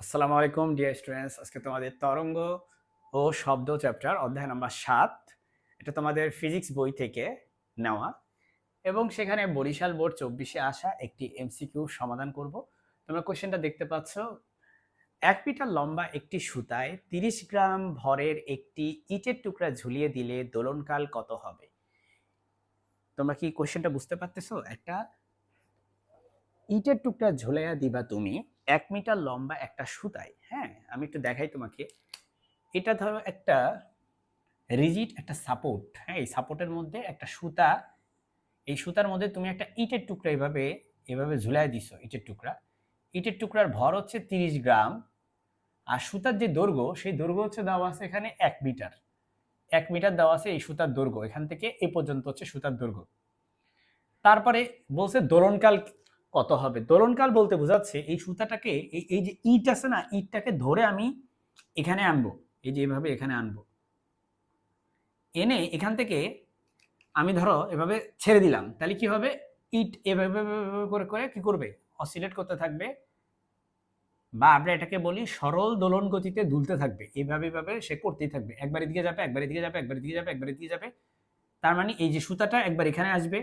আসসালামু আলাইকুম, dear students. আজকে তোমাদের তরঙ্গ ও শব্দ চ্যাপ্টার অধ্যায় নাম্বার সাত। এটা তোমাদের ফিজিক্স বই থেকে নেওয়া এবং সেখানে বরিশাল বোর্ড চব্বিশে আসা একটি এমসিকিউ সমাধান করব। তোমরা কোশ্চেনটা দেখতে পাচ্ছ। এক মিটার লম্বা একটি সুতায় তিরিশ গ্রাম ভরের একটি ইটের টুকরা ঝুলিয়ে দিলে দোলনকাল কত হবে? তোমরা কি কোয়েশ্চেনটা বুঝতে পারতেছো? একটা ইটের টুকরা ঝুলাইয়া দিবা তুমি এক মিটার লম্বা একটা সুতায় হ্যাঁ? আমি একটু দেখাই তোমাকে। এটা ধরো একটা রিজিড একটা সাপোর্ট হ্যাঁ? এই সাপোর্টের মধ্যে একটা সুতা, এই সুতার মধ্যে তুমি একটা ইটের টুকরা এভাবে এভাবে ঝুলাই দিছো, ইটের টুকরা। ইটের টুকরার ভর হচ্ছে তিরিশ গ্রাম, আর সুতার যে দৈর্ঘ্য, সেই দৈর্ঘ্য হচ্ছে দেওয়া আছে এখানে এক মিটার। এক মিটার দেওয়া আছে এই সুতার দৈর্ঘ্য, এখান থেকে এ পর্যন্ত হচ্ছে সুতার দৈর্ঘ্য। তারপরে বলছে দোলনকাল কত হবে? দোলনকাল বলতে বোঝাচ্ছে এই সুতাটাকে, এই এই যে ইট আছে না, ইটটাকে ধরে আমি এখানে আনব। এই যে এভাবে এখানে আনব। এনে এখান থেকে আমি ধরো এভাবে ছেড়ে দিলাম। তাহলে কি হবে? ইট এভাবে এভাবে করে করে কি করবে? অসিলেট করতে থাকবে। বা আমরা এটাকে বলি সরল দোলন গতিতে দুলতে থাকবে। এইভাবে এইভাবে সে করতেই থাকবে। একবার এদিকে যাবে, একবার এদিকে যাবে, একবার এদিকে যাবে, একবার এদিকে যাবে। তার মানে এই যে সুতাটা একবার এখানে আসবে,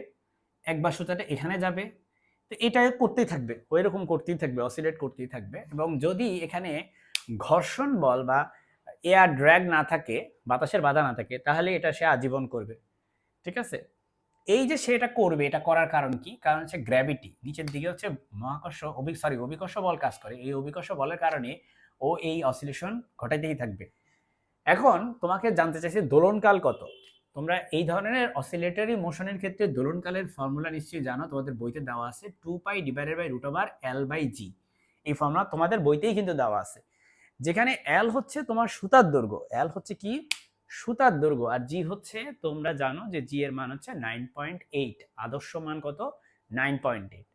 একবার সুতাটা এখানে যাবে। তো এটা করতেই থাকবে। ওই রকম করতেই থাকবে অসিলেট করতেই থাকবে এবং যদি এখানে ঘর্ষণ বল বা এয়ার ড্র্যাগ না থাকে, বাতাসের বাধা না থাকে, তাহলে এটা সে আজীবন করবে। ঠিক আছে? এই যে সে এটা করবে, এটা করার কারণ কি? কারণ হচ্ছে গ্র্যাভিটি নিচের দিকে হচ্ছে মহাকর্ষ অভি সরি অভিকর্ষ বল কাজ করে। এই অভিকর্ষ বলের কারণে ও এই অসিলেশন ঘটাইতেই থাকবে। এখন তোমাকে জানতে চাইছি দোলনকাল কত? তোমরা এই ধরনের অসিলেটরি মোশনের ক্ষেত্রে দোলনকালের ফর্মুলা নিশ্চয়ই জানো। তোমাদের বইতে দেওয়া আছে two pi divided by root over L by G এই ফর্মুলা তোমাদের বইতেই কিন্তু দেওয়া আছে। যেখানে এল হচ্ছে তোমার সুতার দৈর্ঘ্য। এল হচ্ছে কি? সুতার দৈর্ঘ্য। আর জি হচ্ছে, তোমরা জানো যে জি এর মান হচ্ছে নাইন পয়েন্ট এইট আদর্শ মান কত? নাইন পয়েন্ট এইট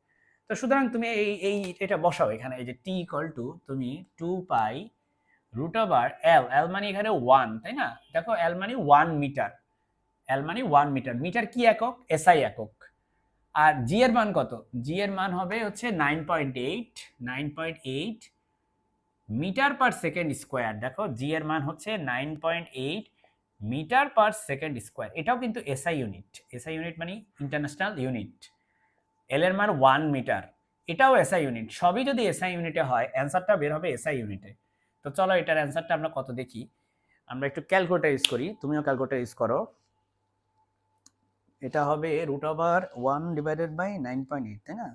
তো সুতরাং তুমি এই এই এটা বসাও এখানে। এই যে টি ইকল টু তুমি two pi root over L L মানে এখানে ওয়ান তাই না? দেখো এল মানে ওয়ান মিটার এল মানে ওয়ান মিটার মিটার কি একক? এসআই একক। আর জি এর মান কত? জি এর মান হবে হচ্ছে nine point eight nine point eight meter per second square দেখো জি এর মান হচ্ছে nine point eight meter per second square এটাও কিন্তু এসআই ইউনিট এসআই ইউনিট মানে ইন্টারন্যাশনাল ইউনিট এল এর মান ওয়ান মিটার এটাও এসআই ইউনিট সবই যদি এসআই ইউনিটে হয় অ্যান্সারটা বের হবে এসআই ইউনিটে তো চলো এটার অ্যান্সারটা আমরা কত দেখি? আমরা একটু ক্যালকুলেটার ইউজ করি। তুমিও ক্যালকুলেটার ইউজ করো। এটা হবে root over one divided by nine point eight তাই না?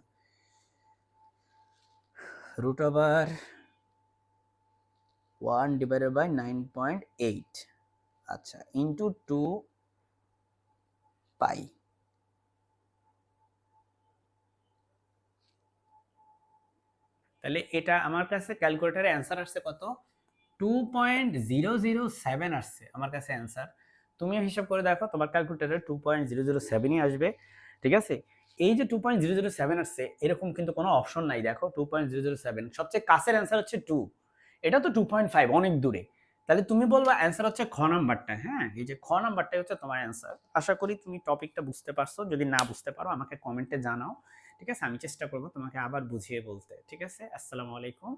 Root over one divided by nine point eight আচ্ছা ইন্টু টু পাই তাহলে এটা আমার কাছে ক্যালকুলেটারে অ্যান্সার আসছে কত? Two point zero zero seven আসছে আমার কাছে অ্যান্সার তুমিও হিসাব করে দেখো, তোমার ক্যালকুলেটারে টু পয়েন্ট জিরো জিরো সেভেনই আসবে, ঠিক আছে? এই যে two point zero zero seven আসছে, এরকম কিন্তু কোনো অপশন নাই, দেখো two point zero zero seven সবচেয়ে কাছের অ্যান্সার হচ্ছে টু এটা তো টু পয়েন্ট ফাইভ অনেক দূরে। তাহলে তুমি বলবা অ্যান্সার হচ্ছে খ নাম্বারটা হ্যাঁ? এই যে খ নাম্বারটাই হচ্ছে তোমার অ্যান্সার আশা করি তুমি টপিকটা বুঝতে পারছ। যদি না বুঝতে পারো, আমাকে কমেন্টে জানাও, ঠিক আছে? আমি চেষ্টা করব তোমাকে আবার বুঝিয়ে বলতে, ঠিক আছে? আসসালামু আলাইকুম।